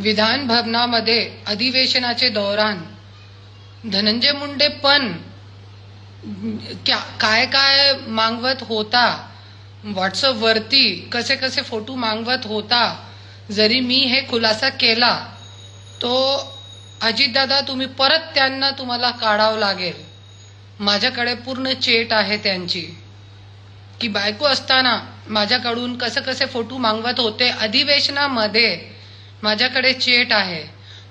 विधान भवनामध्ये अधिवेशनाचे दौरान धनंजय मुंडे पण क्या- काय काय मागवत होता व्हॉट्सअपवरती कसे कसे फोटो मागवत होता जरी मी हे खुलासा केला तो अजितदादा तुम्ही परत त्यांना तुम्हाला काढावं लागेल. माझ्याकडे पूर्ण चेट आहे त्यांची. की बायको असताना माझ्याकडून कसे कसे फोटो मागवत होते अधिवेशनामध्ये माझ्याकडे चेट आहे.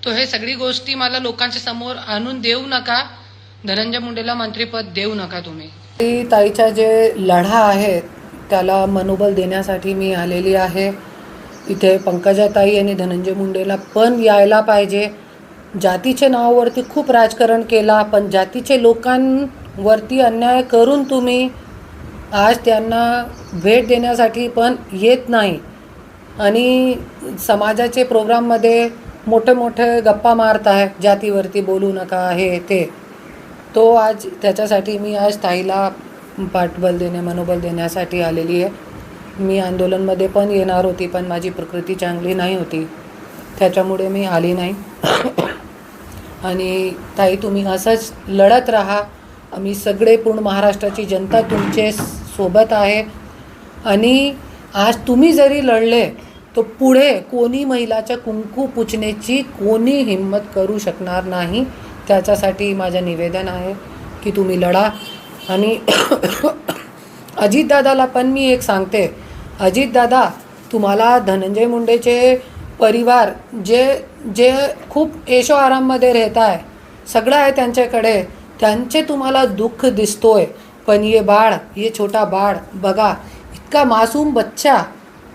तो हे सगळी गोष्टी मला लोकांच्या समोर आणून देऊ नका. धनंजय मुंडेला मंत्रीपद देऊ नका तुम्ही. ती ताईच्या जे लढा आहे त्याला मनोबल देण्यासाठी मी आलेली आहे. इथे पंकजाताई आणि धनंजय मुंडेला पण यायला पाहिजे. जातीचे नावावरती खूप राजकारण केला पण जातीचे लोकांवरती अन्याय करून तुम्ही आज त्यांना भेट देण्यासाठी पण येत नाही. आणि समाजाचे प्रोग्राममध्ये मोठे मोठे गप्पा मारत आहे जातीवरती बोलू नका हे ते. तो आज त्याच्यासाठी मी आज ताईला पाठबल देणे मनोबल देण्यासाठी आलेली आहे. मी आंदोलनमध्ये पण येणार होती पण माझी प्रकृती चांगली नाही होती. त्याच्यामुळे मी आली नाही. आणि ताई तुम्ही असंच लढत राहा. आम्ही सगळे पूर्ण महाराष्ट्राची जनता तुमचे सोबत आहे. आणि आज तुम्ही जरी लढले तो पुढे कोणी महिलाच्या कुंकू पुचण्याची कोणी हिंमत करू शकणार नाही त्याच्यासाठी माझं निवेदन आहे की तुम्ही लढा. आणि अजितदादाला पण मी एक सांगते. अजितदादा तुम्हाला धनंजय मुंडेचे परिवार जे जे खूप ऐशो आराममध्ये राहत आहे सगळं आहे त्यांच्याकडे. त्यांचे तुम्हाला दुःख दिसतोय. पण ये बाळ ये छोटा बाळ बघा इतका मासूम बच्चा.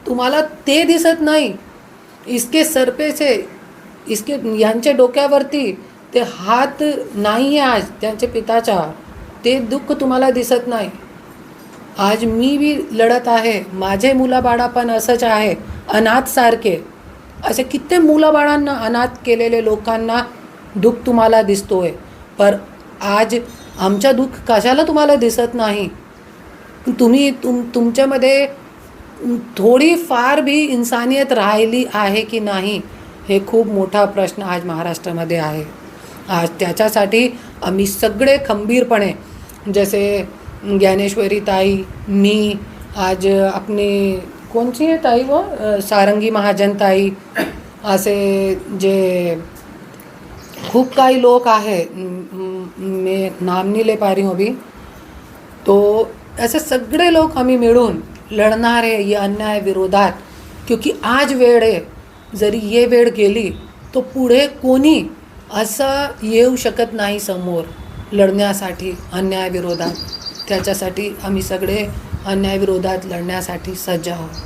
तुम्हाला ते दिसत नाही. इसके सरपेचे इसके यांच्या डोक्यावरती ते हात नाही आहे आज त्यांच्या पिताच्या. ते दुःख तुम्हाला दिसत नाही. आज मी बी लढत आहे. माझे मुलाबाळा पण असंच आहे. अनाथसारखे असे कित्येक मुलाबाळांना अनाथ केलेले लोकांना दुःख तुम्हाला दिसतोय. पर आज आमच्या दुःख कशाला तुम्हाला दिसत नाही? तुम्ही तुम तुमच्यामध्ये थोडी फार भी इन्सानियत राहिली आहे की नाही हे खूप मोठा प्रश्न आज महाराष्ट्रामध्ये आहे. आज त्याच्यासाठी आम्ही सगळे खंबीरपणे जसे ज्ञानेश्वरी ताई मी आज आपले कोणची आहे ताई व? सारंगी महाजन ताई असे जे खूप काही लोक आहे मी नाम ले पा रही हूँ अभी. तो असे सगळे लोक आम्ही मिळून लढणार आहे या अन्याय विरोधात. क्योंकि आज वेळ आहे. जरी ये वेळ गेली तो पुढे कोणी असं येऊ शकत नाही समोर लढण्यासाठी अन्यायविरोधात त्याच्यासाठी आम्ही सगळे अन्यायविरोधात लढण्यासाठी सज्ज आहोत.